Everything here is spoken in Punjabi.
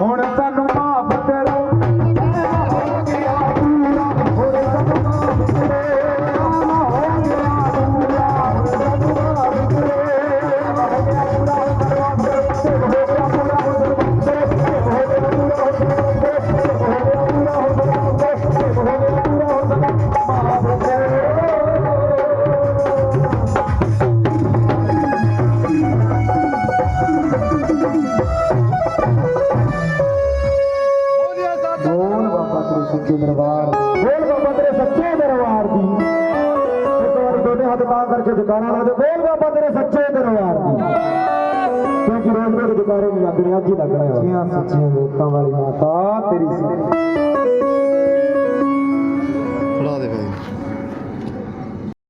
ਹੁਣ ਦੁਕਾਨਾਂ ਕਰਕੇ ਜਕਾਰਾ ਲਾ ਦੇ ਬੋਲ ਬਾਬਾ ਤੇਰੇ ਸੱਚੇ ਦਰਬਾਰ ਦੀ। ਕਿਉਂਕਿ ਰੋਜ਼ ਰੋਜ਼ ਜਕਾਰੇ ਨਹੀਂ ਲੱਗਣੇ, ਅੱਜ ਹੀ ਲੱਗਣੇ ਸੱਚੀਆਂ ਸੱਚੀਆਂ ਦੋਤਾਂ ਵਾਲੀ ਮਾਤਾ ਤੇਰੀ ਸੀ।